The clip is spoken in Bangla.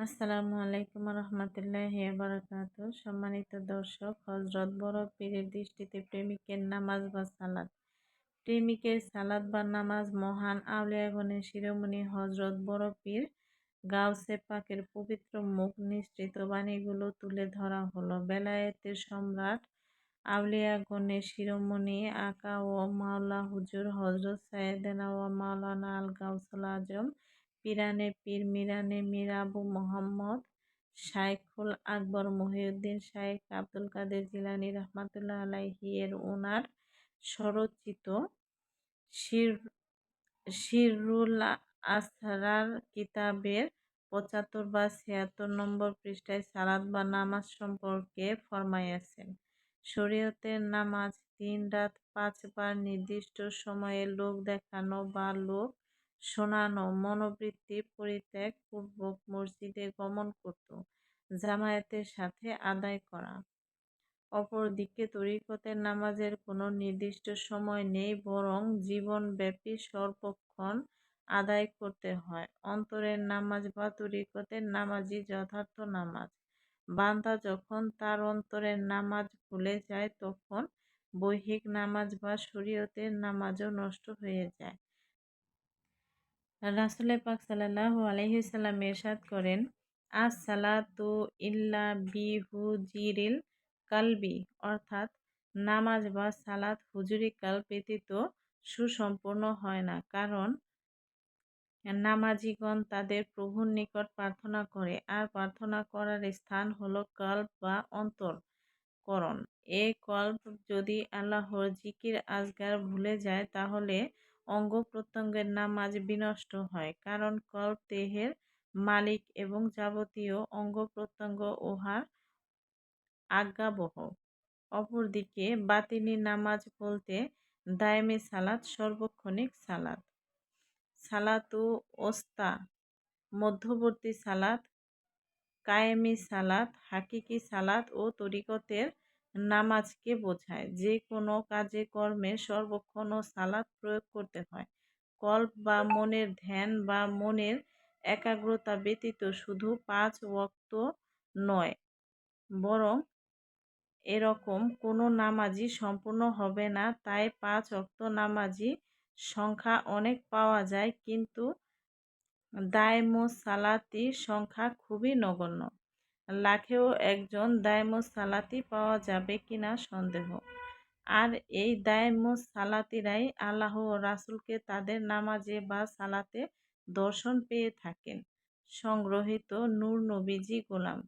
আসসালামু আলাইকুম রহমতুল্লাহ বারাকাত সম্মানিত দর্শক হজরত বড় পীরের দৃষ্টিতে প্রেমিকের নামাজ বা সালাদ প্রেমিকের সালাদ বা নামাজ মহান আউলিয়াগণের শিরোমণি হজরত বড় পীর গাউসে পাকের পবিত্র মুখ নিশ্চিত বাণীগুলো তুলে ধরা হলো। বেলায়েতের সম্রাট আউলিয়াগণের শিরোমণি আকা ও মাওলা হুজুর হজরত সায়েদেনা ও মাওলানা আল গাউসুল আজম পিরানে পীর মিরানে মীর আবু মোহাম্মদ, শাইখুল আকবর মহিউদ্দিন শাইখ আব্দুল কাদের জিলানি রহমাতুল্লাহ আলাইহি এর ওনার স্বরচিত শির শিরুল আসরার কিতাবের পঁচাত্তর বা ছিয়াত্তর নম্বর পৃষ্ঠায় সালাদ বা নামাজ সম্পর্কে ফরমাইয়াছেন শরীয়তের নামাজ তিন রাত পাঁচবার নির্দিষ্ট সময়ে লোক দেখানো বা লোক শোনানো, মনোবৃত্তি পরিত্যাগ পূর্বক মসজিদে গমন করত, জামায়াতের সাথে আদায় করা। অপরদিকে তরিকতের নামাজের কোনো নির্দিষ্ট সময় নেই, বরং জীবনব্যাপী সর্বক্ষণ আদায় করতে হয়। অন্তরের নামাজ বা তরিকতের নামাজই যথার্থ নামাজ। বান্দা যখন তার অন্তরের নামাজ ভুলে যায়, তখন বৈহিক নামাজ বা শরীয়তের নামাজও নষ্ট হয়ে যায়। রাসুল পাক সাল্লাহ আলহিসাল্লাম এরশাদ করেন আস সালাতু ইল্লা বিহু জিরিল কালবি অর্থাৎ নামাজ বা সালাত হুজুরি কাল ব্যতীত সুসম্পূর্ণ হয় না, কারণ নামাজিগণ তাদের প্রভুর নিকট প্রার্থনা করে, আর প্রার্থনা করার স্থান হলো কল্প বা অন্তরকরণ। এ কল্প যদি আল্লাহর জিকির আজগার ভুলে যায়, তাহলে অঙ্গ প্রত্যঙ্গের নামাজ বিনষ্ট হয়, কারণ কল্প দেহের মালিক এবং যাবতীয় অঙ্গ প্রত্যঙ্গ উহার আজ্ঞাবহ। অপরদিকে বাতিনি নামাজ বলতে দায়মে সালাত, সর্বক্ষণিক সালাত। সালাতু ওস্তা, মধ্যবর্তী সালাত, কায়েমি সালাত, হাকিকি সালাত ও তরিকতের নামাজকে বোঝায়। যে কোনো কাজে কর্মে সর্বক্ষণ ও সালাত প্রয়োগ করতে হয়। কল্প বা মনের ধ্যান বা মনের একাগ্রতা ব্যতীত শুধু পাঁচ ওক্ত নয়, বরং এরকম কোনো নামাজই সম্পূর্ণ হবে না। তাই পাঁচ অক্ত নামাজি সংখ্যা অনেক পাওয়া যায়, কিন্তু দায়মো সালাতি সংখ্যা খুবই নগণ্য। লাখেও একজন দায়মো সালাতি পাওয়া যাবে কিনা সন্দেহ। আর এই দায়মো সালাতিরাই আল্লাহ ও রাসুলকে তাদের নামাজে বা সালাতে দর্শন পেয়ে থাকেন। সংগ্রহীত নূর নবীজি গোলাম।